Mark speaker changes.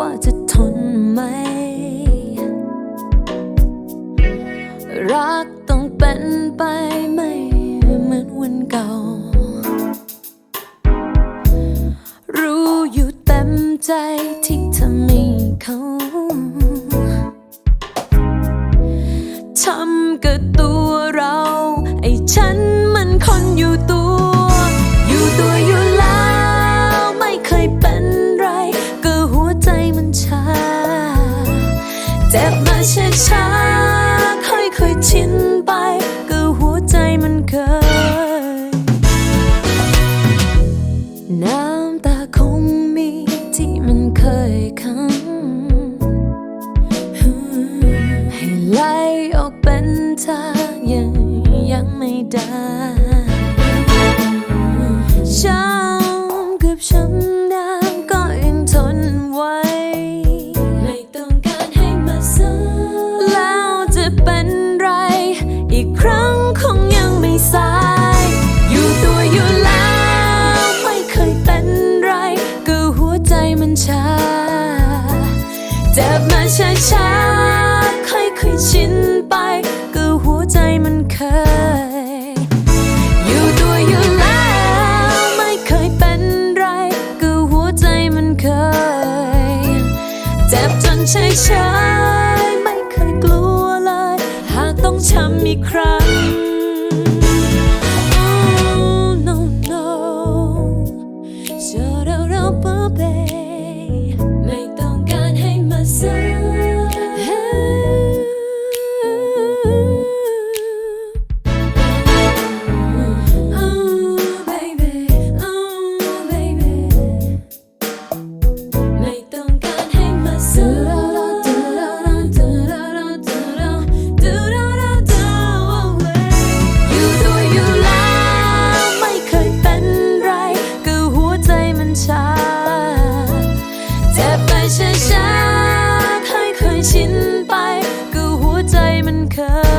Speaker 1: ว่าจะทนไหม รักต้องเป็นไปไม่เหมือนวันเก่า รู้อยู่เต็มใจที่เธอมีเขาทำกับตั เจ็บมาช้าช้าๆค่อยๆชินไป ก็หัวใจมันเคย น้ำตาคงมีที่มันเคยขังให้ไหลออกเป็นทางยังยังไม่ได้ช้ำกับช้ำ เจ็บมาช้าช้าๆค่อยชินไป ก็หัวใจมันเคย อยู่ตัวอยู่แล้วไม่เคยเป็นไร ก็หัวใจมันเคย เจ็บจนเฉยๆไม่เคยกลัวเลย หากต้องช้ำอีกครั้ ช้าๆค่อยๆชินไป ก็หัวใจมันเคย